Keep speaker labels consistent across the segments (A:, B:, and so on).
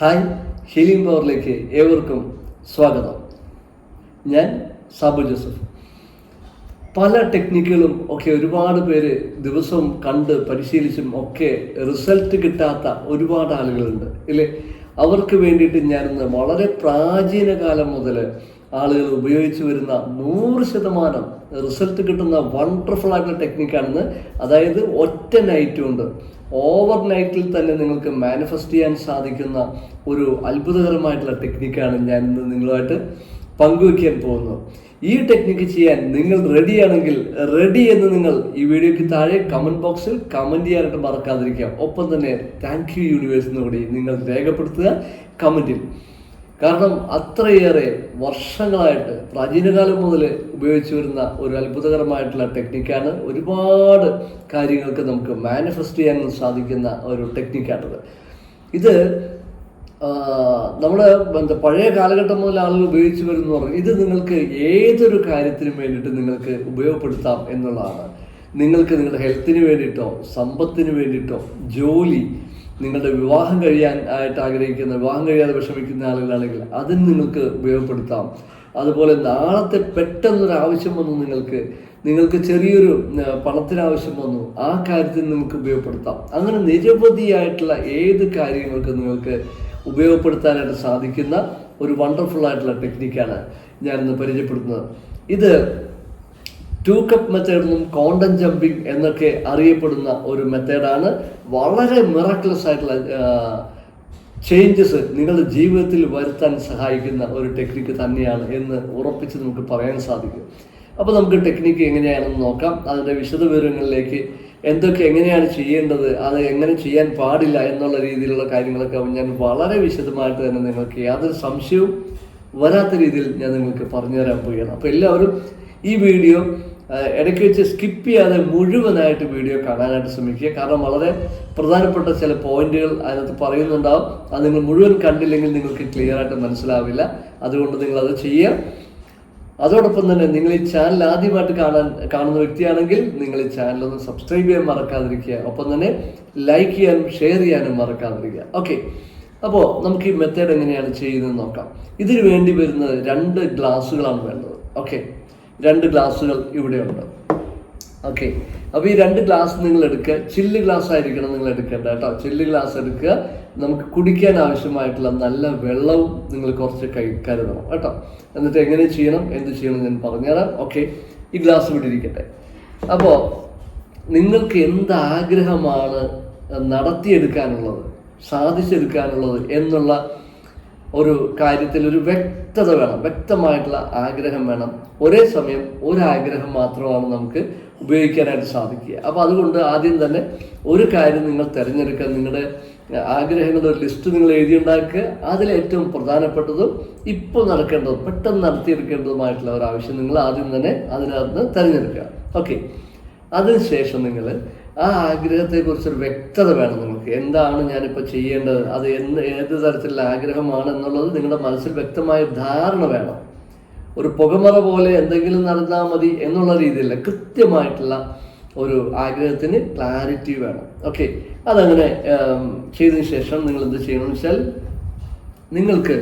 A: Hi healing പവറിലേക്ക് ഏവർക്കും സ്വാഗതം. ഞാൻ സാബു ജോസഫ്. പല ടെക്നിക്കുകളും ഒക്കെ ഒരുപാട് പേര് ദിവസവും കണ്ട് പരിശീലിച്ചും ഒക്കെ റിസൾട്ട് കിട്ടാത്ത ഒരുപാട് ആളുകളുണ്ട് ഇല്ലേ? അവർക്ക് വേണ്ടിയിട്ട് ഞാനിന്ന് വളരെ പ്രാചീന കാലം മുതൽ ആളുകൾ ഉപയോഗിച്ചു വരുന്ന നൂറ് ശതമാനം റിസൾട്ട് കിട്ടുന്ന വണ്ടർഫുൾ ആയിട്ടുള്ള ടെക്നിക്കാണെന്ന് അതായത് ഒറ്റ നൈറ്റ് കൊണ്ട് ഓവർ നൈറ്റിൽ തന്നെ നിങ്ങൾക്ക് മാനിഫെസ്റ്റ് ചെയ്യാൻ സാധിക്കുന്ന ഒരു അത്ഭുതകരമായിട്ടുള്ള ടെക്നിക്കാണ് ഞാൻ ഇന്ന് നിങ്ങളുമായിട്ട് പങ്കുവയ്ക്കാൻ പോകുന്നത്. ഈ ടെക്നിക്ക് ചെയ്യാൻ നിങ്ങൾ റെഡിയാണെങ്കിൽ റെഡി എന്ന് നിങ്ങൾ ഈ വീഡിയോയ്ക്ക് താഴെ കമന്റ് ബോക്സിൽ കമന്റ് ചെയ്യാനായിട്ട് മറക്കാതിരിക്കുക. ഒപ്പം തന്നെ താങ്ക് യു യൂണിവേഴ്സ് കൂടി നിങ്ങൾ രേഖപ്പെടുത്തുക കമന്റിൽ കാരണം അത്രയേറെ വർഷങ്ങളായിട്ട് പ്രാചീനകാലം മുതൽ ഉപയോഗിച്ചു വരുന്ന ഒരു അത്ഭുതകരമായിട്ടുള്ള ടെക്നിക്കാണ് ഒരുപാട് കാര്യങ്ങൾക്ക് നമുക്ക് മാനിഫെസ്റ്റ് ചെയ്യാൻ സാധിക്കുന്ന ഒരു ടെക്നിക്കാണിത് ഇത് നമ്മൾ എന്താ പഴയ കാലഘട്ടം മുതൽ ആളുകൾ ഉപയോഗിച്ചു വരുന്നു ഇത് നിങ്ങൾക്ക് ഏതൊരു കാര്യത്തിനും വേണ്ടിയിട്ട് നിങ്ങൾക്ക് ഉപയോഗപ്പെടുത്താം എന്നുള്ളതാണ്. നിങ്ങൾക്ക് നിങ്ങളുടെ ഹെൽത്തിന് വേണ്ടിയിട്ടോ സമ്പത്തിന് വേണ്ടിയിട്ടോ ജോലി നിങ്ങളുടെ വിവാഹം കഴിയാൻ ആയിട്ട് ആഗ്രഹിക്കുന്ന വിവാഹം കഴിയാതെ വിഷമിക്കുന്ന ആളുകളാണെങ്കിൽ അതിന് നിങ്ങൾക്ക് ഉപയോഗപ്പെടുത്താം. അതുപോലെ നാളത്തെ പെട്ടെന്നൊരു ആവശ്യം വന്നു നിങ്ങൾക്ക് നിങ്ങൾക്ക് ചെറിയൊരു പണത്തിന് ആവശ്യം വന്നു ആ കാര്യത്തിൽ നിങ്ങൾക്ക് ഉപയോഗപ്പെടുത്താം. അങ്ങനെ നിരവധിയായിട്ടുള്ള ഏത് കാര്യങ്ങൾക്ക് നിങ്ങൾക്ക് ഉപയോഗപ്പെടുത്താനായിട്ട് സാധിക്കുന്ന ഒരു വണ്ടർഫുൾ ആയിട്ടുള്ള ടെക്നിക്കാണ് ഞാനിന്ന് പരിചയപ്പെടുത്തുന്നത്. ഇത് ടു കപ്പ് മെത്തേഡ് എന്നും കോണ്ടൻ ജമ്പിംഗ് എന്നൊക്കെ അറിയപ്പെടുന്ന ഒരു മെത്തേഡാണ് വളരെ മിറക്ലസ് ആയിട്ടുള്ള ചേഞ്ചസ് നിങ്ങളുടെ ജീവിതത്തിൽ വരുത്താൻ സഹായിക്കുന്ന ഒരു ടെക്നിക്ക് തന്നെയാണ് എന്ന് ഉറപ്പിച്ച് നമുക്ക് പറയാൻ സാധിക്കും. അപ്പോൾ നമുക്ക് ടെക്നിക്ക് എങ്ങനെയാണെന്ന് നോക്കാം. അതിന്റെ വിശദവിവരങ്ങളിലേക്ക് എന്തൊക്കെ എങ്ങനെയാണ് ചെയ്യേണ്ടത് അത് എങ്ങനെ ചെയ്യാൻ പാടില്ല എന്നുള്ള രീതിയിലുള്ള കാര്യങ്ങളൊക്കെ ഞാൻ വളരെ വിശദമായിട്ട് തന്നെ നിങ്ങൾക്ക് യാതൊരു സംശയവും വരാത്ത രീതിയിൽ ഞാൻ നിങ്ങൾക്ക് പറഞ്ഞുതരാൻ പോവുകയാണ്. അപ്പോൾ എല്ലാവരും ഈ വീഡിയോ ഇടയ്ക്ക് വെച്ച് സ്കിപ്പ് ചെയ്യാതെ മുഴുവനായിട്ട് വീഡിയോ കാണാനായിട്ട് ശ്രമിക്കുക. കാരണം വളരെ പ്രധാനപ്പെട്ട ചില പോയിന്റുകൾ അതിനകത്ത് പറയുന്നുണ്ടാവും. അത് നിങ്ങൾ മുഴുവൻ കണ്ടില്ലെങ്കിൽ നിങ്ങൾക്ക് ക്ലിയർ ആയിട്ട് മനസ്സിലാവില്ല. അതുകൊണ്ട് നിങ്ങൾ അത് ചെയ്യുക. അതോടൊപ്പം തന്നെ നിങ്ങൾ ഈ ചാനൽ ആദ്യമായിട്ട് കാണാൻ കാണുന്ന വ്യക്തിയാണെങ്കിൽ നിങ്ങൾ ഈ ചാനൽ ഒന്ന് സബ്സ്ക്രൈബ് ചെയ്യാൻ മറക്കാതിരിക്കുക. ഒപ്പം തന്നെ ലൈക്ക് ചെയ്യാനും ഷെയർ ചെയ്യാനും മറക്കാതിരിക്കുക. ഓക്കെ അപ്പോൾ നമുക്ക് ഈ മെത്തേഡ് എങ്ങനെയാണ് ചെയ്യുന്നത് നോക്കാം. ഇതിന് വേണ്ടി വരുന്നത് രണ്ട് ഗ്ലാസ്സുകളാണ് വേണ്ടത്. ഓക്കെ രണ്ട് ഗ്ലാസ്സുകൾ ഇവിടെയുണ്ട്. ഓക്കെ. അപ്പോൾ ഈ രണ്ട് ഗ്ലാസ് നിങ്ങൾ എടുക്കുക. ചില്ല് ഗ്ലാസ് ആയിരിക്കണം നിങ്ങൾ എടുക്കേണ്ട കേട്ടോ. ചില്ല് ഗ്ലാസ് എടുക്കുക. നമുക്ക് കുടിക്കാൻ ആവശ്യമായിട്ടുള്ള നല്ല വെള്ളവും നിങ്ങൾ കുറച്ച് കൈ കരുതണം കേട്ടോ. എന്നിട്ട് എങ്ങനെ ചെയ്യണം? എന്ത് ചെയ്യണം ഞാൻ പറഞ്ഞുതരാം. ഓക്കെ. ഈ ഗ്ലാസ് വിട്ടിരിക്കട്ടെ അപ്പോൾ നിങ്ങൾക്ക് എന്ത് ആഗ്രഹമാണ് നടത്തിയെടുക്കാനുള്ളത് സാധിച്ചെടുക്കാനുള്ളത് എന്നുള്ള ഒരു കാര്യത്തിൽ ഒരു വ്യക്തത വേണം വ്യക്തമായിട്ടുള്ള ആഗ്രഹം വേണം. ഒരേ സമയം ഒരാഗ്രഹം മാത്രമാണ് നമുക്ക് ഉപയോഗിക്കാനായിട്ട് സാധിക്കുക. അപ്പോൾ അതുകൊണ്ട് ആദ്യം തന്നെ ഒരു കാര്യം നിങ്ങൾ തിരഞ്ഞെടുക്കുക. നിങ്ങളുടെ ആഗ്രഹങ്ങളുടെ ഒരു ലിസ്റ്റ് നിങ്ങൾ എഴുതിയുണ്ടാക്കുക. അതിൽ ഏറ്റവും പ്രധാനപ്പെട്ടതും ഇപ്പോൾ നടക്കേണ്ടതും പെട്ടെന്ന് നടത്തിയെടുക്കേണ്ടതുമായിട്ടുള്ള ഒരു ആവശ്യം നിങ്ങൾ ആദ്യം തന്നെ അതിനകത്ത് തിരഞ്ഞെടുക്കുക. ഓക്കെ. അതിനുശേഷം നിങ്ങൾ ആ ആഗ്രഹത്തെക്കുറിച്ചൊരു വ്യക്തത വേണം നിങ്ങൾക്ക് എന്താണ് ഞാനിപ്പോൾ ചെയ്യേണ്ടത്? അത് എന്ത് ഏത് തരത്തിലുള്ള ആഗ്രഹമാണ് എന്നുള്ളത് നിങ്ങളുടെ മനസ്സിൽ വ്യക്തമായ ധാരണ വേണം. ഒരു പുകമറ പോലെ എന്തെങ്കിലും നടന്നാൽ മതി എന്നുള്ള രീതിയിലല്ല കൃത്യമായിട്ടുള്ള ഒരു ആഗ്രഹത്തിന് ക്ലാരിറ്റി വേണം. ഓക്കെ അതങ്ങനെ ചെയ്തതിന് ശേഷം നിങ്ങൾ എന്ത് ചെയ്യണമെന്ന് വെച്ചാൽ നിങ്ങൾക്ക്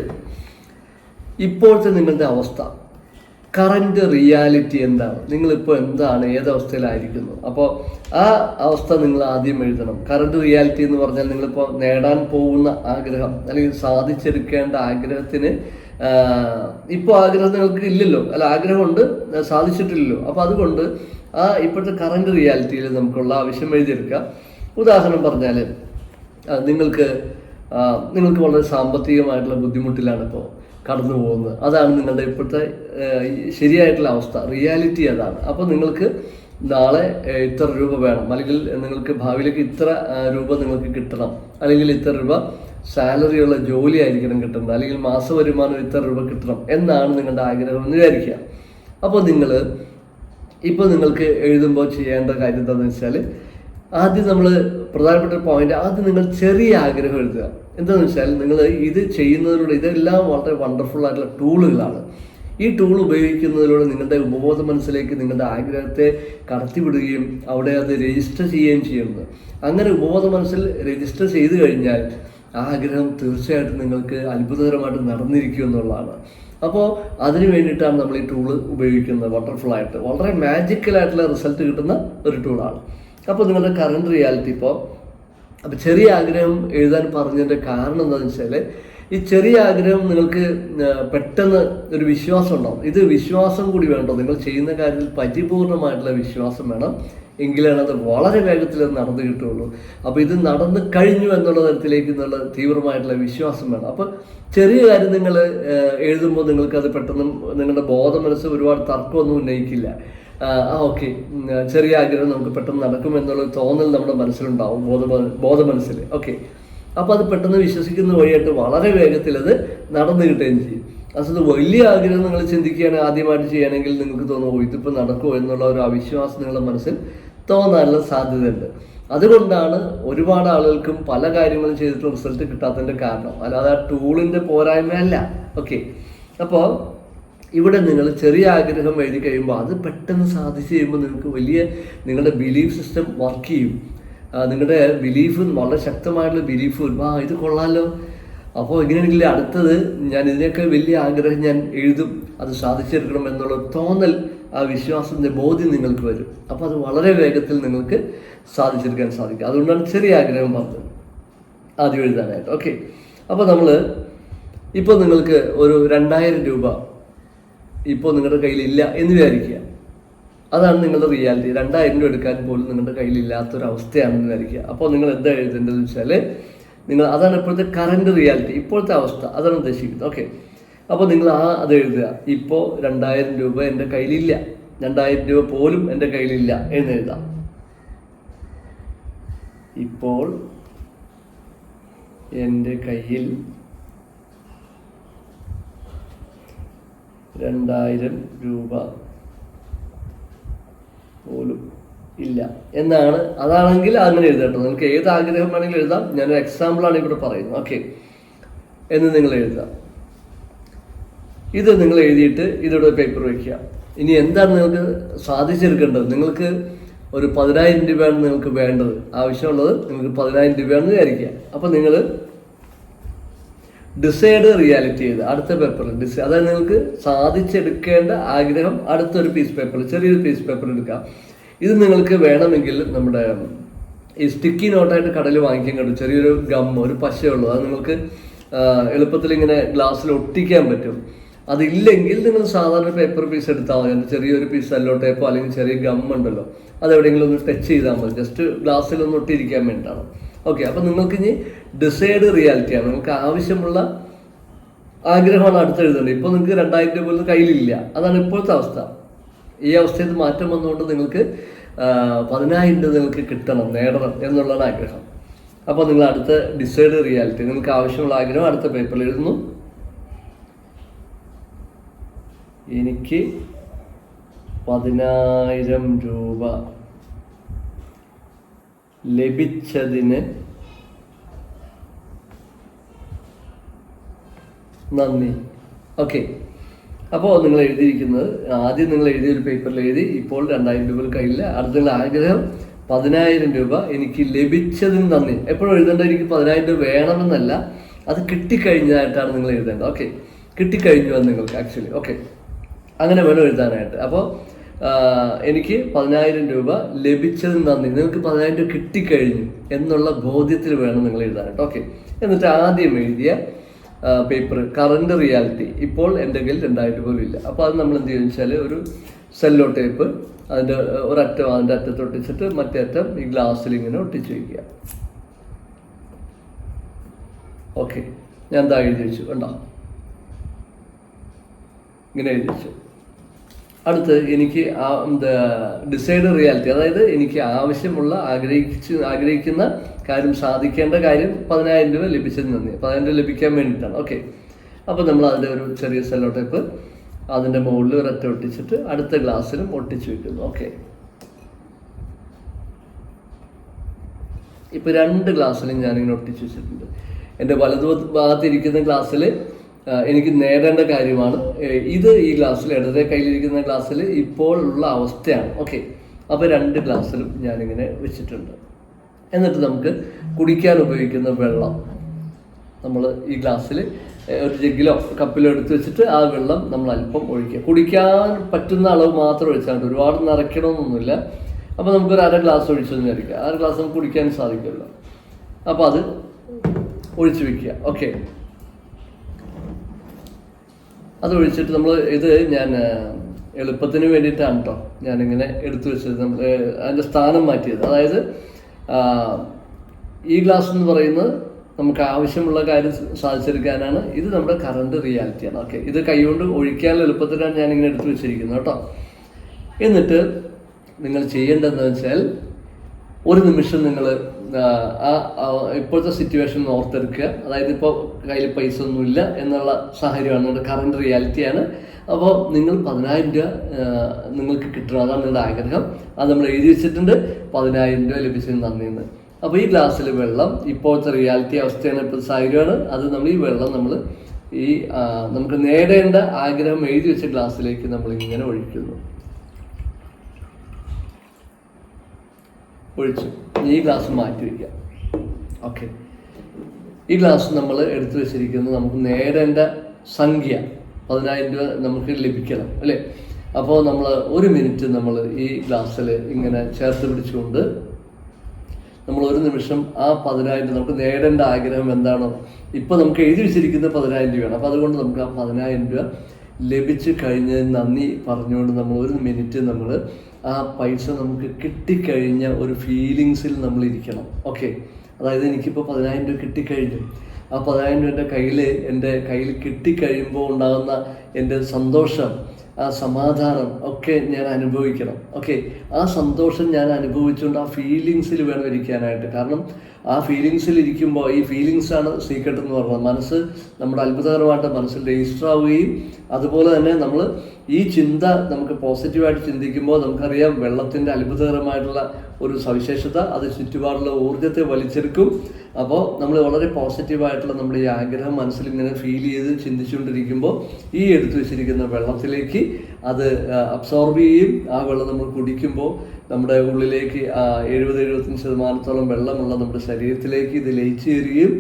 A: ഇപ്പോഴത്തെ നിങ്ങളുടെ അവസ്ഥ കറന്റ് റിയാലിറ്റി എന്താണ്? നിങ്ങളിപ്പോൾ എന്താണ്? ഏതവസ്ഥയിലായിരിക്കുന്നു അപ്പോൾ ആ അവസ്ഥ നിങ്ങൾ ആദ്യം എഴുതണം. കറന്റ് റിയാലിറ്റി എന്ന് പറഞ്ഞാൽ നിങ്ങളിപ്പോൾ നേടാൻ പോകുന്ന ആഗ്രഹം അല്ലെങ്കിൽ സാധിച്ചെടുക്കേണ്ട ആഗ്രഹത്തിന് ഇപ്പോൾ ആഗ്രഹം നിങ്ങൾക്ക് ഇല്ലല്ലോ. അല്ല ആഗ്രഹമുണ്ട് സാധിച്ചിട്ടില്ലല്ലോ. അപ്പോൾ അതുകൊണ്ട് ആ ഇപ്പോഴത്തെ കറന്റ് റിയാലിറ്റിയിൽ നമുക്കുള്ള ആവശ്യം എഴുതിയെടുക്കാം. ഉദാഹരണം പറഞ്ഞാൽ നിങ്ങൾക്ക് നിങ്ങൾക്ക് വളരെ സാമ്പത്തികമായിട്ടുള്ള ബുദ്ധിമുട്ടിലാണ് ഇപ്പോൾ കടന്നു പോകുന്നത് അതാണ് നിങ്ങളുടെ ഇപ്പോഴത്തെ ശരിയായിട്ടുള്ള അവസ്ഥ. റിയാലിറ്റി അതാണ്. അപ്പോൾ നിങ്ങൾക്ക് നാളെ ഇത്ര രൂപ വേണം. അല്ലെങ്കിൽ നിങ്ങൾക്ക് ഭാവിയിലേക്ക് ഇത്ര രൂപ നിങ്ങൾക്ക് കിട്ടണം. അല്ലെങ്കിൽ ഇത്ര രൂപ സാലറി ഉള്ള ജോലി ആയിരിക്കണം കിട്ടുന്നത് അല്ലെങ്കിൽ മാസ വരുമാനം ഇത്ര രൂപ കിട്ടണം എന്നാണ് നിങ്ങളുടെ ആഗ്രഹം എന്ന് വിചാരിക്കുക. അപ്പോൾ നിങ്ങൾ ഇപ്പോൾ നിങ്ങൾക്ക് എഴുതുമ്പോൾ ചെയ്യേണ്ട കാര്യം എന്താണെന്ന് വെച്ചാൽ ആദ്യം നമ്മൾ പ്രധാനപ്പെട്ട പോയിന്റ് ആദ്യം നിങ്ങൾ ചെറിയ ആഗ്രഹം എഴുതുക. എന്താണെന്ന് വെച്ചാൽ നിങ്ങൾ ഇത് ചെയ്യുന്നതിലൂടെ ഇതെല്ലാം വളരെ വണ്ടർഫുൾ ആയിട്ടുള്ള ടൂളുകളാണ് ഈ ടൂൾ ഉപയോഗിക്കുന്നതിലൂടെ നിങ്ങളുടെ ഉപബോധ മനസ്സിലേക്ക് നിങ്ങളുടെ ആഗ്രഹത്തെ കടത്തിവിടുകയും അവിടെ അത് രജിസ്റ്റർ ചെയ്യുകയും ചെയ്യുന്നത് അങ്ങനെ ഉപബോധ മനസ്സിൽ രജിസ്റ്റർ ചെയ്തു കഴിഞ്ഞാൽ ആഗ്രഹം തീർച്ചയായിട്ടും നിങ്ങൾക്ക് അത്ഭുതകരമായിട്ട് നടന്നിരിക്കും എന്നുള്ളതാണ്. അപ്പോൾ അതിന് വേണ്ടിയിട്ടാണ് നമ്മൾ ഈ ടൂൾ ഉപയോഗിക്കുന്നത് വണ്ടർഫുൾ ആയിട്ട്. വളരെ മാജിക്കലായിട്ടുള്ള റിസൾട്ട് കിട്ടുന്ന ഒരു ടൂളാണ് അപ്പോൾ നിങ്ങളുടെ കറണ്ട് റിയാലിറ്റി ഇപ്പോൾ അപ്പോൾ ചെറിയ ആഗ്രഹം എഴുതാൻ പറഞ്ഞതിന്റെ കാരണം എന്താണെന്ന് വെച്ചാൽ ഈ ചെറിയ ആഗ്രഹം നിങ്ങൾക്ക് പെട്ടെന്ന് ഒരു വിശ്വാസം ഉണ്ടാവും. ഇത് വിശ്വാസം കൂടി വേണ്ടോ? നിങ്ങൾ ചെയ്യുന്ന കാര്യത്തിൽ പരിപൂർണമായിട്ടുള്ള വിശ്വാസം വേണം. എങ്കിലാണ് അത് വളരെ വേഗത്തിൽ അത് നടന്നു കിട്ടുള്ളൂ അപ്പോൾ ഇത് നടന്നു കഴിഞ്ഞു എന്നുള്ള തരത്തിലേക്ക് എന്നുള്ള തീവ്രമായിട്ടുള്ള വിശ്വാസം വേണം. അപ്പോൾ ചെറിയ കാര്യം നിങ്ങൾ എഴുതുമ്പോൾ നിങ്ങൾക്ക് അത് പെട്ടെന്ന് നിങ്ങളുടെ ബോധ മനസ്സ് ഒരുപാട് തർക്കമൊന്നും ഉന്നയിക്കില്ല. ഓക്കെ. ചെറിയ ആഗ്രഹം നമുക്ക് പെട്ടെന്ന് നടക്കും എന്നുള്ള തോന്നൽ നമ്മുടെ മനസ്സിലുണ്ടാവും ബോധ ബോധ മനസ്സിൽ ഓക്കെ. അപ്പോൾ അത് പെട്ടെന്ന് വിശ്വസിക്കുന്ന വഴിയായിട്ട് വളരെ വേഗത്തിൽ അത് നടന്നു കിട്ടുകയും ചെയ്യും. അസത് വലിയ ആഗ്രഹം നിങ്ങൾ ചിന്തിക്കുകയാണ് ആദ്യമായിട്ട് ചെയ്യുകയാണെങ്കിൽ നിങ്ങൾക്ക് തോന്നുമോ ഇതിപ്പോൾ നടക്കുമോ എന്നുള്ള ഒരു അവിശ്വാസം നിങ്ങളുടെ മനസ്സിൽ തോന്നാനുള്ള സാധ്യതയുണ്ട്. അതുകൊണ്ടാണ് ഒരുപാട് ആളുകൾക്കും പല കാര്യങ്ങളും ചെയ്തിട്ട് റിസൾട്ട് കിട്ടാത്തതിന്റെ കാരണം. അല്ലാതെ ആ ടൂളിന്റെ പോരായ്മയല്ല. ഓക്കെ. അപ്പോൾ ഇവിടെ നിങ്ങൾ ചെറിയ ആഗ്രഹം എഴുതി കഴിയുമ്പോൾ അത് പെട്ടെന്ന് സാധിച്ചു കഴിയുമ്പോൾ നിങ്ങൾക്ക് വലിയ നിങ്ങളുടെ ബിലീഫ് സിസ്റ്റം വർക്ക് ചെയ്യും. നിങ്ങളുടെ ബിലീഫ് വളരെ ശക്തമായിട്ടുള്ള ബിലീഫ് ആ ഇത് കൊള്ളാലോ. അപ്പോൾ ഇങ്ങനെയാണെങ്കിൽ അടുത്തത് ഞാൻ ഇതിനൊക്കെ വലിയ ആഗ്രഹം ഞാൻ എഴുതും. അത് സാധിച്ചെടുക്കണം എന്നുള്ള തോന്നൽ ആ വിശ്വാസത്തിന്റെ ബോധ്യം നിങ്ങൾക്ക് വരും. അപ്പോൾ അത് വളരെ വേഗത്തിൽ നിങ്ങൾക്ക് സാധിച്ചെടുക്കാൻ സാധിക്കും. അതുകൊണ്ടാണ് ചെറിയ ആഗ്രഹം പറഞ്ഞത്. ആദ്യം എഴുതാനായിട്ട്. ഓക്കെ. അപ്പോൾ നമ്മൾ ഇപ്പോൾ നിങ്ങൾക്ക് ഒരു രണ്ടായിരം രൂപ ഇപ്പോൾ നിങ്ങളുടെ കയ്യിലില്ല എന്ന് വിചാരിക്കുക. അതാണ് നിങ്ങളുടെ റിയാലിറ്റി രണ്ടായിരം രൂപ എടുക്കാൻ പോലും നിങ്ങളുടെ കയ്യിലില്ലാത്തൊരവസ്ഥയാണെന്ന് വിചാരിക്കുക. അപ്പോൾ നിങ്ങൾ എന്താ എഴുതേണ്ടതെന്ന് വെച്ചാൽ നിങ്ങൾ അതാണ് ഇപ്പോഴത്തെ കറണ്ട് റിയാലിറ്റി ഇപ്പോഴത്തെ അവസ്ഥ. അതാണ് ഉദ്ദേശിക്കുന്നത്. ഓക്കെ അപ്പോൾ നിങ്ങൾ ആ അത് എഴുതുക. ഇപ്പോൾ രണ്ടായിരം രൂപ എന്റെ കയ്യിലില്ല. രണ്ടായിരം രൂപ പോലും എന്റെ കയ്യിലില്ല എന്ന് എഴുതാം. ഇപ്പോൾ എന്റെ കയ്യിൽ രണ്ടായിരം രൂപ പോലും ഇല്ല. എന്നാണ് അതാണെങ്കിൽ അങ്ങനെ എഴുതട്ടോ നിങ്ങൾക്ക് ഏത് ആഗ്രഹം വേണമെങ്കിലും എഴുതാം. ഞാനൊരു എക്സാമ്പിളാണ് ഇവിടെ പറയുന്നത്. ഓക്കെ എന്ന് നിങ്ങൾ എഴുതാം. ഇത് നിങ്ങൾ എഴുതിയിട്ട് ഇതിവിടെ പേപ്പർ വയ്ക്കുക. ഇനി എന്താണ് നിങ്ങൾക്ക് സാധിച്ചെടുക്കേണ്ടത്? നിങ്ങൾക്ക് ഒരു പതിനായിരം രൂപയാണ് നിങ്ങൾക്ക് വേണ്ടത്. ആവശ്യമുള്ളത് നിങ്ങൾക്ക് പതിനായിരം രൂപയാണെന്ന് വിചാരിക്കുക. അപ്പോൾ നിങ്ങൾ ഡിസൈഡ് റിയാലിറ്റി ചെയ്ത് അടുത്ത പേപ്പറിൽ ഡിസൈ അതായത് നിങ്ങൾക്ക് സാധിച്ചെടുക്കേണ്ട ആഗ്രഹം അടുത്തൊരു പീസ് പേപ്പറിൽ ചെറിയൊരു പീസ് പേപ്പർ എടുക്കാം. ഇത് നിങ്ങൾക്ക് വേണമെങ്കിൽ നമ്മുടെ ഈ സ്റ്റിക്കി നോട്ടായിട്ട് കടയിൽ വാങ്ങിക്കാൻ കിട്ടും ചെറിയൊരു ഗം ഒരു പശയുള്ളൂ അത് നിങ്ങൾക്ക് എളുപ്പത്തിൽ ഇങ്ങനെ ഗ്ലാസ്സിൽ ഒട്ടിക്കാൻ പറ്റും. അതില്ലെങ്കിൽ നിങ്ങൾ സാധാരണ പേപ്പർ പീസ് എടുത്താൽ മതി. ചെറിയൊരു പീസ് അല്ലോ ടേപ്പോ അല്ലെങ്കിൽ ചെറിയ ഗം ഉണ്ടല്ലോ അത് എവിടെയെങ്കിലും ഒന്ന് ടച്ച് ചെയ്താൽ മതി. ജസ്റ്റ് ഗ്ലാസ്സിൽ ഒന്ന് ഒട്ടിയിരിക്കാൻ വേണ്ടിയിട്ടാണ്. ഓക്കെ അപ്പം നിങ്ങൾക്ക് ഇനി ഡിസൈഡ് റിയാലിറ്റിയാണ് നിങ്ങൾക്ക് ആവശ്യമുള്ള ആഗ്രഹമാണ് അടുത്ത് എഴുതേണ്ടത്. ഇപ്പോൾ നിങ്ങൾക്ക് രണ്ടായിരം രൂപ പോലും കയ്യിലില്ല. അതാണ് ഇപ്പോഴത്തെ അവസ്ഥ. ഈ അവസ്ഥയിൽ മാറ്റം വന്നുകൊണ്ട് നിങ്ങൾക്ക് പതിനായിരം രൂപ നിങ്ങൾക്ക് കിട്ടണം നേടണം എന്നുള്ളതാണ് ആഗ്രഹം. അപ്പോൾ നിങ്ങൾ അടുത്ത ഡിസൈഡ് റിയാലിറ്റി നിങ്ങൾക്ക് ആവശ്യമുള്ള ആഗ്രഹം അടുത്ത പേപ്പറിൽ എഴുതുന്നു. എനിക്ക് പതിനായിരം രൂപ ലഭിച്ചതിന് നന്ദി. ഓക്കെ അപ്പോൾ നിങ്ങൾ എഴുതിയിരിക്കുന്നത് ആദ്യം നിങ്ങൾ എഴുതിയ ഒരു പേപ്പറിൽ എഴുതി ഇപ്പോൾ രണ്ടായിരം രൂപ കയ്യില്ല അടുത്ത നിങ്ങൾ ആഗ്രഹം പതിനായിരം രൂപ എനിക്ക് ലഭിച്ചതിന് നന്ദി. എപ്പോഴും എഴുതേണ്ട എനിക്ക് പതിനായിരം രൂപ വേണമെന്നല്ല അത് കിട്ടിക്കഴിഞ്ഞതായിട്ടാണ് നിങ്ങൾ എഴുതേണ്ടത്. ഓക്കെ കിട്ടിക്കഴിഞ്ഞു എന്ന് നിങ്ങൾക്ക് ആക്ച്വലി ഓക്കെ അങ്ങനെ വേണം എഴുതാനായിട്ട്. അപ്പോൾ എനിക്ക് പതിനായിരം രൂപ ലഭിച്ചത് നന്ദി. നിങ്ങൾക്ക് പതിനായിരം രൂപ കിട്ടിക്കഴിഞ്ഞു എന്നുള്ള ബോധ്യത്തിൽ വേണം നിങ്ങൾ എഴുതാനായിട്ട് ഓക്കെ. എന്നിട്ട് ആദ്യം എഴുതിയ പേപ്പർ കറണ്ട് റിയാലിറ്റി. ഇപ്പോൾ എന്റെ കയ്യിൽ രണ്ടായിട്ട് പോലും ഇല്ല. അപ്പോൾ അത് നമ്മൾ എന്ത് ചെയ്യുന്നത് വെച്ചാൽ ഒരു സെല്ലോ ടേപ്പ് അതിന്റെ ഒരറ്റം അതിന്റെ അറ്റത്ത് ഒട്ടിച്ചിട്ട് മറ്റേ അറ്റം ഈ ഗ്ലാസ്സിൽ ഇങ്ങനെ ഒട്ടിച്ച് വയ്ക്കുക ഓക്കെ. ഞാൻ എന്താ എഴുതി വെച്ചു. കണ്ടോ? ഇങ്ങനെ എഴുതി വെച്ചു. അടുത്ത് എനിക്ക് ആ ഡിസൈഡ് റിയാലിറ്റി അതായത് എനിക്ക് ആവശ്യമുള്ള ആഗ്രഹിച്ച് ആഗ്രഹിക്കുന്ന കാര്യം സാധിക്കേണ്ട കാര്യം പതിനായിരം രൂപ ലഭിച്ചതിന് നന്ദി പതിനായിരം രൂപ ലഭിക്കാൻ വേണ്ടിയിട്ടാണ്. ഓക്കെ അപ്പോൾ നമ്മൾ അതിന്റെ ഒരു ചെറിയ സെല്ലോ ടൈപ്പ് അതിന്റെ മുകളിൽ ഒരൊറ്റ ഒട്ടിച്ചിട്ട് അടുത്ത ഗ്ലാസ്സിലും ഒട്ടിച്ചു വെക്കുന്നു. ഓക്കെ ഇപ്പോൾ രണ്ട് ഗ്ലാസ്സിലും ഞാനിങ്ങനെ ഒട്ടിച്ചു വെച്ചിട്ടുണ്ട്. എന്റെ വലതു ഭാഗത്തിരിക്കുന്ന ഗ്ലാസ്സിൽ എനിക്ക് നേടേണ്ട കാര്യമാണ്. ഇത് ഈ ഗ്ലാസ്സിൽ ഇടതേ കയ്യിലിരിക്കുന്ന ഗ്ലാസ്സിൽ ഇപ്പോൾ ഉള്ള അവസ്ഥയാണ്. ഓക്കെ. അപ്പോൾ രണ്ട് ഗ്ലാസ്സിലും ഞാനിങ്ങനെ വെച്ചിട്ടുണ്ട്. എന്നിട്ട് നമുക്ക് കുടിക്കാൻ ഉപയോഗിക്കുന്ന വെള്ളം. നമ്മൾ ഈ ഗ്ലാസ്സിൽ ഒരു ജഗ്ഗിലോ കപ്പിലോ എടുത്ത് വെച്ചിട്ട് ആ വെള്ളം നമ്മൾ അല്പം ഒഴിക്കുക. കുടിക്കാൻ പറ്റുന്ന അളവ് മാത്രം ഒഴിച്ചാൽ മതി. ഒരുപാട് നിറയ്ക്കണമെന്നൊന്നുമില്ല. അപ്പോൾ നമുക്കൊരു അര ഗ്ലാസ് ഒഴിച്ചെന്ന് വിചാരിക്കുക അര ഗ്ലാസ് നമുക്ക് കുടിക്കാൻ സാധിക്കുമല്ലോ. അപ്പോൾ അത് ഒഴിച്ചു വെക്കുക. ഓക്കെ. അത് ഒഴിച്ചിട്ട് നമ്മൾ ഇത് ഞാൻ എളുപ്പത്തിന് വേണ്ടിയിട്ടാണ് കേട്ടോ ഞാനിങ്ങനെ എടുത്തു വെച്ചത്. നമ്മൾ അതിന്റെ സ്ഥാനം മാറ്റിയത്. അതായത് ഈ ഗ്ലാസ് എന്ന് പറയുന്നത് നമുക്ക് ആവശ്യമുള്ള കാര്യം സാധിച്ചെടുക്കാനാണ്. ഇത് നമ്മുടെ കറണ്ട് റിയാലിറ്റിയാണ് ഓക്കെ. ഇത് കൈകൊണ്ട് ഒഴിക്കാൻ എളുപ്പത്തിലാണ് ഞാനിങ്ങനെ എടുത്തു വെച്ചിരിക്കുന്നത് കേട്ടോ എന്നിട്ട് നിങ്ങൾ ചെയ്യേണ്ടതെന്ന് വെച്ചാൽ ഒരു നിമിഷം നിങ്ങൾ ആ ഇപ്പോഴത്തെ സിറ്റുവേഷൻ ഓർത്തെടുക്കുക. അതായത് ഇപ്പോൾ കയ്യിൽ പൈസ ഒന്നുമില്ല എന്നുള്ള സാഹചര്യമാണ് നിങ്ങളുടെ കറണ്ട് റിയാലിറ്റിയാണ് അപ്പോൾ നിങ്ങൾ പതിനായിരം രൂപ നിങ്ങൾക്ക് കിട്ടണം. അതാണ് നിങ്ങളുടെ ആഗ്രഹം. അത് നമ്മൾ എഴുതി വെച്ചിട്ടുണ്ട്. പതിനായിരം രൂപ ലഭിച്ചതിന് നന്ദിന്ന് അപ്പോൾ ഈ ഗ്ലാസ്സിൽ വെള്ളം ഇപ്പോഴത്തെ റിയാലിറ്റി അവസ്ഥയാണ് ഇപ്പോഴത്തെ സാഹചര്യമാണ്. അത് നമ്മൾ ഈ വെള്ളം നമ്മൾ ഈ നമുക്ക് നേടേണ്ട ആഗ്രഹം എഴുതി വെച്ച ഗ്ലാസ്സിലേക്ക് നമ്മൾ ഇങ്ങനെ ഒഴിക്കുന്നു. ഒഴിച്ചു ഈ ഗ്ലാസ് മാറ്റി വയ്ക്കുക ഓക്കെ. ഈ ഗ്ലാസ് നമ്മൾ എടുത്തു വെച്ചിരിക്കുന്നത് നമുക്ക് നേടേണ്ട സംഖ്യ പതിനായിരം രൂപ നമുക്ക് ലഭിക്കണം അല്ലേ? അപ്പോൾ നമ്മൾ ഒരു മിനിറ്റ് നമ്മൾ ഈ ഗ്ലാസ്സിൽ ഇങ്ങനെ ചേർത്ത് പിടിച്ചുകൊണ്ട് നമ്മൾ ഒരു നിമിഷം ആ പതിനായിരം നമുക്ക് നേടേണ്ട ആഗ്രഹം എന്താണോ ഇപ്പോൾ നമുക്ക് എഴുതി വെച്ചിരിക്കുന്നത് പതിനായിരം രൂപയാണ്. അപ്പോൾ അതുകൊണ്ട് നമുക്ക് ആ പതിനായിരം രൂപ ലഭിച്ചു കഴിഞ്ഞതിന് നന്ദി പറഞ്ഞുകൊണ്ട് നമ്മൾ ഒരു മിനിറ്റ് നമ്മൾ ആ പൈസ നമുക്ക് കിട്ടിക്കഴിഞ്ഞ ഒരു ഫീലിങ്സിൽ നമ്മൾ ഇരിക്കണം. ഓക്കെ അതായത് എനിക്കിപ്പോൾ പതിനായിരം രൂപ കിട്ടിക്കഴിഞ്ഞു. ആ പതിനായിരം രൂപ എന്റെ കയ്യിൽ എന്റെ കയ്യിൽ കിട്ടിക്കഴിയുമ്പോൾ ഉണ്ടാകുന്ന എന്റെ സന്തോഷം ആ സമാധാനം ഒക്കെ ഞാൻ അനുഭവിക്കണം. ഓക്കെ ആ സന്തോഷം ഞാൻ അനുഭവിച്ചുകൊണ്ട് ആ ഫീലിങ്സിൽ വേണം ഇരിക്കാനായിട്ട്. കാരണം ആ ഫീലിങ്സിൽ ഇരിക്കുമ്പോൾ ഈ ഫീലിങ്സ് ആണ് സീക്രട്ട് എന്ന് പറയുന്നത് മനസ്സ് നമ്മുടെ അത്ഭുതകരമായിട്ട് മനസ്സിൽ രജിസ്റ്റർ ആവുകയും അതുപോലെ തന്നെ നമ്മൾ ഈ ചിന്ത നമുക്ക് പോസിറ്റീവായിട്ട് ചിന്തിക്കുമ്പോൾ നമുക്കറിയാം വെള്ളത്തിന്റെ അത്ഭുതകരമായിട്ടുള്ള ഒരു സവിശേഷത അത് ചുറ്റുപാടുള്ള ഊർജത്തെ വലിച്ചെടുക്കും. അപ്പോൾ നമ്മൾ വളരെ പോസിറ്റീവായിട്ടുള്ള നമ്മുടെ ഈ ആഗ്രഹം മനസ്സിൽ ഇങ്ങനെ ഫീൽ ചെയ്ത് ചിന്തിച്ചുകൊണ്ടിരിക്കുമ്പോൾ ഈ എടുത്തു വെച്ചിരിക്കുന്ന വെള്ളത്തിലേക്ക് അത് അബ്സോർബ് ചെയ്യും. ആ വെള്ളം നമ്മൾ കുടിക്കുമ്പോൾ നമ്മുടെ ഉള്ളിലേക്ക് എഴുപത് എഴുപത്തഞ്ച് ശതമാനത്തോളം വെള്ളമുള്ള നമ്മുടെ ശരീരത്തിലേക്ക് ഇത് ലയിച്ചു ചേരുകയും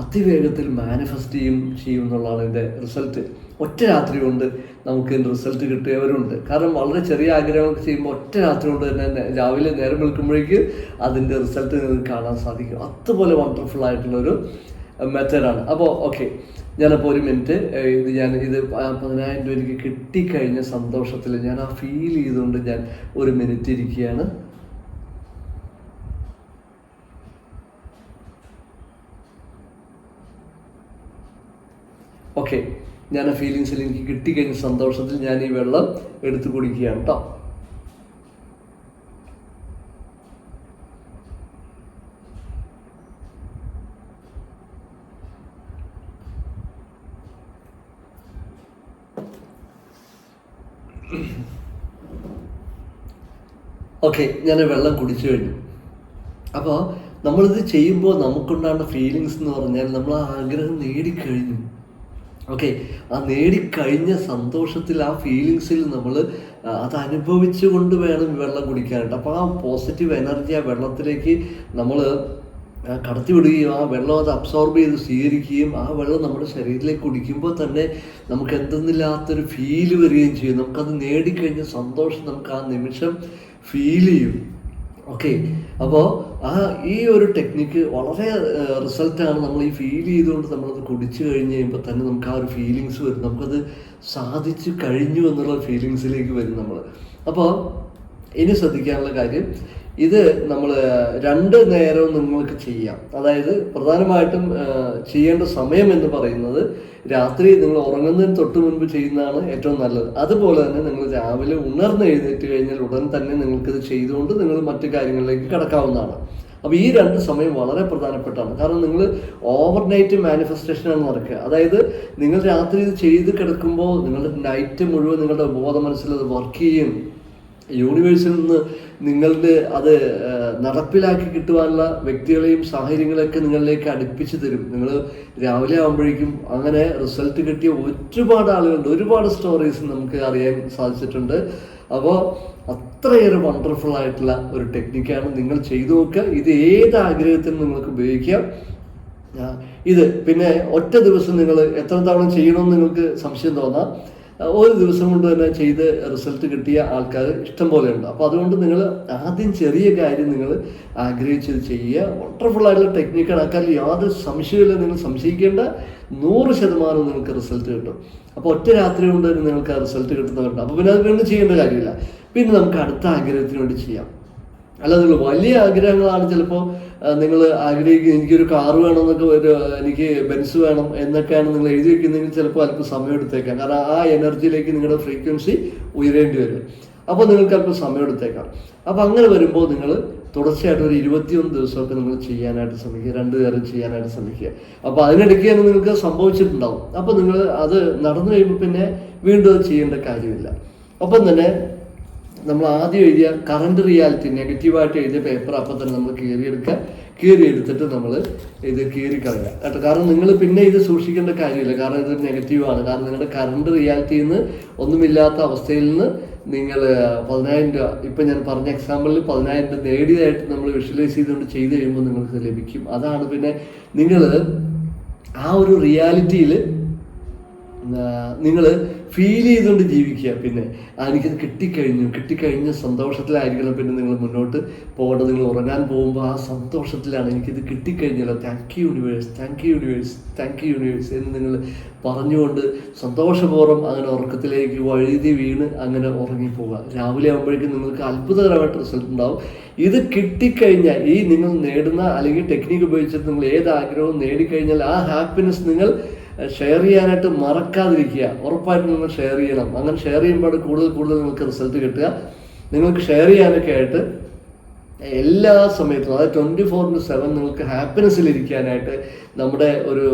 A: അതിവേഗത്തിൽ മാനിഫെസ്റ്റ് ചെയ്യും ചെയ്യും എന്നുള്ളതാണ് ഇതിന്റെ റിസൾട്ട് ഒറ്റ രാത്രി കൊണ്ട് നമുക്ക് ഇതിന്റെ റിസൾട്ട് കിട്ടിയവരുണ്ട്. കാരണം വളരെ ചെറിയ ആഗ്രഹമൊക്കെ ചെയ്യുമ്പോൾ ഒറ്റ രാത്രി കൊണ്ട് തന്നെ രാവിലെ നേരം വിളിക്കുമ്പോഴേക്ക് അതിന്റെ റിസൾട്ട് നിങ്ങൾക്ക് കാണാൻ സാധിക്കും. അതുപോലെ വണ്ടർഫുൾ ആയിട്ടുള്ളൊരു മെത്തേഡാണ്. അപ്പോൾ ഓക്കെ. ഞാനപ്പോൾ ഒരു മിനിറ്റ് ഇത് ഞാൻ ഇത് പതിനായിരം രൂപ എനിക്ക് കിട്ടിക്കഴിഞ്ഞ സന്തോഷത്തിൽ ഞാൻ ആ ഫീൽ ചെയ്തുകൊണ്ട് ഞാൻ ഒരു മിനിറ്റ് ഇരിക്കുകയാണ്. ഓക്കെ. ഞാൻ ആ ഫീലിങ്സിൽ എനിക്ക് കിട്ടിക്കഴിഞ്ഞ സന്തോഷത്തിൽ ഞാൻ ഈ വെള്ളം എടുത്തു കുടിക്കുകയാണ് കേട്ടോ ഓക്കെ ഞാൻ വെള്ളം കുടിച്ചു കഴിഞ്ഞു. അപ്പോൾ നമ്മളിത് ചെയ്യുമ്പോൾ നമുക്കുണ്ടാകുന്ന ഫീലിങ്സ് എന്ന് പറഞ്ഞാൽ നമ്മൾ ആ ആഗ്രഹം നേടിക്കഴിഞ്ഞു. ഓക്കെ ആ നേടിക്കഴിഞ്ഞ സന്തോഷത്തിൽ ആ ഫീലിങ്സിൽ നമ്മൾ അത് അനുഭവിച്ചുകൊണ്ട് വേണം വെള്ളം കുടിക്കാനായിട്ട്. അപ്പോൾ ആ പോസിറ്റീവ് എനർജി ആ വെള്ളത്തിലേക്ക് നമ്മൾ കടത്തിവിടുകയും ആ വെള്ളം അത് അബ്സോർബ് ചെയ്ത് സ്വീകരിക്കുകയും ആ വെള്ളം നമ്മുടെ ശരീരത്തിലേക്ക് കുടിക്കുമ്പോൾ തന്നെ നമുക്ക് എന്തെന്നില്ലാത്തൊരു ഫീൽ വരികയും ചെയ്യും. നമുക്കത് നേടിക്കഴിഞ്ഞ സന്തോഷം നമുക്ക് ആ നിമിഷം ഫീൽ ചെയ്യും. ഓക്കെ അപ്പോൾ ആ ഈ ഒരു ടെക്നിക്ക് വളരെ റിസൾട്ടാണ് നമ്മൾ ഈ ഫീൽ ചെയ്തുകൊണ്ട് നമ്മളത് കുടിച്ചു കഴിഞ്ഞ് കഴിയുമ്പോൾ തന്നെ നമുക്ക് ആ ഒരു ഫീലിങ്സ് വരും. നമുക്കത് സാധിച്ചു കഴിഞ്ഞു എന്നുള്ള ഫീലിങ്സിലേക്ക് വരും നമ്മൾ. അപ്പോൾ ഇനി ശ്രദ്ധിക്കാനുള്ള കാര്യം ഇത് നമ്മൾ രണ്ട് നേരവും നിങ്ങൾക്ക് ചെയ്യാം. അതായത് പ്രധാനമായിട്ടും ചെയ്യേണ്ട സമയം എന്ന് പറയുന്നത് രാത്രി നിങ്ങൾ ഉറങ്ങുന്നതിന് തൊട്ട് മുൻപ് ചെയ്യുന്നതാണ് ഏറ്റവും നല്ലത്. അതുപോലെ തന്നെ നിങ്ങൾ രാവിലെ ഉണർന്ന് എഴുന്നേറ്റ് കഴിഞ്ഞാൽ ഉടൻ തന്നെ നിങ്ങൾക്കിത് ചെയ്തുകൊണ്ട് നിങ്ങൾ മറ്റു കാര്യങ്ങളിലേക്ക് കടക്കാവുന്നതാണ്. അപ്പോൾ ഈ രണ്ട് സമയം വളരെ പ്രധാനപ്പെട്ടാണ് കാരണം നിങ്ങൾ ഓവർനൈറ്റ് മാനിഫെസ്റ്റേഷനാണ് നടക്കുക. അതായത് നിങ്ങൾ രാത്രി ഇത് ചെയ്ത് കിടക്കുമ്പോൾ നിങ്ങളുടെ നൈറ്റ് മുഴുവൻ നിങ്ങളുടെ ബോധ മനസ്സിൽ അത് വർക്ക് ചെയ്യും. യൂണിവേഴ്സിൽ നിന്ന് നിങ്ങളുടെ അത് നടപ്പിലാക്കി കിട്ടുവാനുള്ള വ്യക്തികളെയും സാഹചര്യങ്ങളെയൊക്കെ നിങ്ങളിലേക്ക് അടുപ്പിച്ച് തരും. നിങ്ങൾ രാവിലെ ആകുമ്പോഴേക്കും അങ്ങനെ റിസൾട്ട് കിട്ടിയ ഒരുപാട് ആളുകളുണ്ട്. ഒരുപാട് സ്റ്റോറീസ് നമുക്ക് അറിയാൻ സാധിച്ചിട്ടുണ്ട്. അപ്പോൾ അത്രയേറെ വണ്ടർഫുൾ ആയിട്ടുള്ള ഒരു ടെക്നിക്കാണ് നിങ്ങൾ ചെയ്തു നോക്കുക. ഇത് ഏത് ആഗ്രഹത്തിനും നിങ്ങൾക്ക് ഉപയോഗിക്കാം. ഇത് പിന്നെ ഒറ്റ ദിവസം നിങ്ങൾ എത്ര തവണ ചെയ്യണമെന്ന് നിങ്ങൾക്ക് സംശയം തോന്നാം. ഒരു ദിവസം കൊണ്ട് തന്നെ ചെയ്ത് റിസൾട്ട് കിട്ടിയ ആൾക്കാർ ഇഷ്ടം പോലെ ഉണ്ട്. അപ്പോൾ അതുകൊണ്ട് നിങ്ങൾ ആദ്യം ചെറിയ കാര്യം നിങ്ങൾ ആഗ്രഹിച്ചത് ചെയ്യുക. വണ്ടർഫുൾ ആയിട്ടുള്ള ടെക്നിക്കാണ് ആൾക്കാരിൽ യാതൊരു സംശയമില്ല നിങ്ങൾ സംശയിക്കേണ്ട നൂറ് ശതമാനം നിങ്ങൾക്ക് റിസൾട്ട് കിട്ടും. അപ്പോൾ ഒറ്റ രാത്രി കൊണ്ട് തന്നെ നിങ്ങൾക്ക് ആ റിസൾട്ട് കിട്ടുന്നവരുണ്ട് അപ്പോൾ പിന്നെ അത് വീണ്ടും ചെയ്യേണ്ട കാര്യമില്ല. പിന്നെ നമുക്ക് അടുത്ത ആഗ്രഹത്തിന് വേണ്ടി ചെയ്യാം. അല്ലാതെ നിങ്ങൾ വലിയ ആഗ്രഹങ്ങളാണ് ചിലപ്പോൾ നിങ്ങൾ ആഗ്രഹിക്കുന്നത് എനിക്കൊരു കാർ വേണം എന്നൊക്കെ ഒരു എനിക്ക് ബെൻസ് വേണം എന്നൊക്കെയാണ് നിങ്ങൾ എഴുതി വെക്കുന്നതെങ്കിൽ ചിലപ്പോൾ അല്പം സമയം എടുത്തേക്കാം. കാരണം ആ എനർജിയിലേക്ക് നിങ്ങളുടെ ഫ്രീക്വൻസി ഉയരേണ്ടി വരും. അപ്പോൾ നിങ്ങൾക്ക് അല്പം സമയം എടുത്തേക്കാം. അപ്പോൾ അങ്ങനെ വരുമ്പോൾ നിങ്ങൾ തുടർച്ചയായിട്ട് ഒരു ഇരുപത്തിയൊന്ന് ദിവസമൊക്കെ നിങ്ങൾ ചെയ്യാനായിട്ട് ശ്രമിക്കുക. രണ്ട് നേരം ചെയ്യാനായിട്ട് ശ്രമിക്കുക. അപ്പോൾ അതിനിടയ്ക്ക് തന്നെ നിങ്ങൾക്ക് സംഭവിച്ചിട്ടുണ്ടാവും. അപ്പോൾ നിങ്ങൾ അത് നടന്നു കഴിയുമ്പോൾ പിന്നെ വീണ്ടും അത് ചെയ്യേണ്ട കാര്യമില്ല. ഒപ്പം തന്നെ നമ്മൾ ആദ്യം എഴുതിയ കറണ്ട് റിയാലിറ്റി നെഗറ്റീവായിട്ട് എഴുതിയ പേപ്പർ അപ്പം തന്നെ നമ്മൾ കീറിയെടുക്കുക കീറിയെടുത്തിട്ട് നമ്മൾ ഇത് കീറിക്കളയുക കേട്ടോ കാരണം നിങ്ങൾ പിന്നെ ഇത് സൂക്ഷിക്കേണ്ട കാര്യമില്ല. കാരണം ഇത് നെഗറ്റീവാണ് കാരണം നിങ്ങളുടെ കറണ്ട് റിയാലിറ്റിയിൽ നിന്ന് ഒന്നുമില്ലാത്ത അവസ്ഥയിൽ നിന്ന് നിങ്ങൾ പതിനായിരം രൂപ ഇപ്പം ഞാൻ പറഞ്ഞ എക്സാമ്പിളിൽ പതിനായിരം രൂപ നേടിയതായിട്ട് നമ്മൾ വിഷ്വലൈസ് ചെയ്തുകൊണ്ട് ചെയ്ത് കഴിയുമ്പോൾ നിങ്ങൾക്ക് ലഭിക്കും. അതാണ് പിന്നെ നിങ്ങൾ ആ ഒരു റിയാലിറ്റിയിൽ നിങ്ങൾ ഫീൽ ചെയ്തുകൊണ്ട് ജീവിക്കുക. പിന്നെ എനിക്കത് കിട്ടിക്കഴിഞ്ഞു. കിട്ടിക്കഴിഞ്ഞ സന്തോഷത്തിലായിരിക്കണം പിന്നെ നിങ്ങൾ മുന്നോട്ട് പോകേണ്ടത്. നിങ്ങൾ ഉറങ്ങാൻ പോകുമ്പോൾ ആ സന്തോഷത്തിലാണ് എനിക്കിത് കിട്ടിക്കഴിഞ്ഞല്ലോ. Thank you universe thank you universe thank you universe എന്ന് നിങ്ങൾ പറഞ്ഞുകൊണ്ട് സന്തോഷപൂർവം അങ്ങനെ ഉറക്കത്തിലേക്ക് വഴുതി വീണ് അങ്ങനെ ഉറങ്ങിപ്പോവുക. രാവിലെ ആകുമ്പോഴേക്കും നിങ്ങൾക്ക് അത്ഭുതകരമായിട്ട് റിസൾട്ട് ഉണ്ടാവും. ഇത് കിട്ടിക്കഴിഞ്ഞാൽ ഈ നിങ്ങൾ നേടുന്ന അല്ലെങ്കിൽ ടെക്നിക്ക് ഉപയോഗിച്ചിട്ട് നിങ്ങൾ ഏത് ആഗ്രഹവും നേടിക്കഴിഞ്ഞാൽ ആ ഹാപ്പിനെസ് നിങ്ങൾ ഷെയർ ചെയ്യാനായിട്ട് മറക്കാതിരിക്കുക. ഉറപ്പായിട്ടും നിങ്ങൾ ഷെയർ ചെയ്യണം. അങ്ങനെ ഷെയർ ചെയ്യുമ്പോൾ കൂടുതൽ കൂടുതൽ നിങ്ങൾക്ക് റിസൾട്ട് കിട്ടുക. നിങ്ങൾക്ക് ഷെയർ ചെയ്യാനൊക്കെ ആയിട്ട് എല്ലാ സമയത്തും അതായത് ട്വന്റി ഫോർ ഇന്റു സെവൻ നിങ്ങൾക്ക് ഹാപ്പിനെസ്സിലിരിക്കാനായിട്ട് നമ്മുടെ ഒരു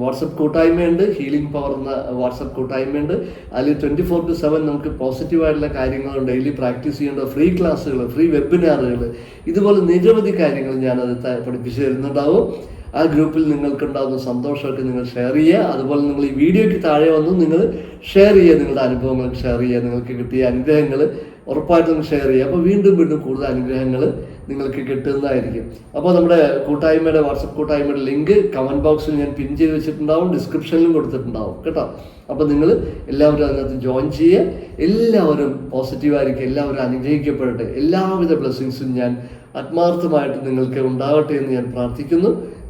A: വാട്സപ്പ് കൂട്ടായ്മയുണ്ട്. ഹീലിംഗ് പവർ എന്ന വാട്സപ്പ് കൂട്ടായ്മയുണ്ട്. അതിൽ ട്വന്റി ഫോർ ടു സെവൻ നമുക്ക് പോസിറ്റീവായിട്ടുള്ള കാര്യങ്ങൾ ഡെയിലി പ്രാക്ടീസ് ചെയ്യേണ്ട ഫ്രീ ക്ലാസ്സുകൾ ഫ്രീ വെബിനാറുകൾ ഇതുപോലെ നിരവധി കാര്യങ്ങൾ ഞാനത് പഠിപ്പിച്ചു തരുന്നുണ്ടാവും. ആ ഗ്രൂപ്പിൽ നിങ്ങൾക്കുണ്ടാകുന്ന സന്തോഷമൊക്കെ നിങ്ങൾ ഷെയർ ചെയ്യുക. അതുപോലെ നിങ്ങൾ ഈ വീഡിയോയ്ക്ക് താഴെ വന്ന് നിങ്ങൾ ഷെയർ ചെയ്യുക. നിങ്ങളുടെ അനുഭവങ്ങൾ ഷെയർ ചെയ്യുക. നിങ്ങൾക്ക് കിട്ടിയ അനുഗ്രഹങ്ങൾ ഉറപ്പായിട്ടും ഷെയർ ചെയ്യുക. അപ്പോൾ വീണ്ടും വീണ്ടും കൂടുതൽ അനുഗ്രഹങ്ങൾ നിങ്ങൾക്ക് കിട്ടുന്നതായിരിക്കും. അപ്പോൾ നമ്മുടെ കൂട്ടായ്മയുടെ വാട്സപ്പ് കൂട്ടായ്മയുടെ ലിങ്ക് കമന്റ് ബോക്സിൽ ഞാൻ പിൻ ചെയ്ത് വെച്ചിട്ടുണ്ടാവും. ഡിസ്ക്രിപ്ഷനിലും കൊടുത്തിട്ടുണ്ടാവും. കേട്ടോ? അപ്പോൾ നിങ്ങൾ എല്ലാവരും അതിനകത്ത് ജോയിൻ ചെയ്യുക. എല്ലാവരും പോസിറ്റീവായിരിക്കും എല്ലാവരും അനുഗ്രഹിക്കപ്പെടട്ടെ. എല്ലാവിധ ബ്ലെസ്സിങ്സും ഞാൻ ആത്മാർത്ഥമായിട്ട് നിങ്ങൾക്ക് ഉണ്ടാവട്ടെ എന്ന് ഞാൻ പ്രാർത്ഥിക്കുന്നു.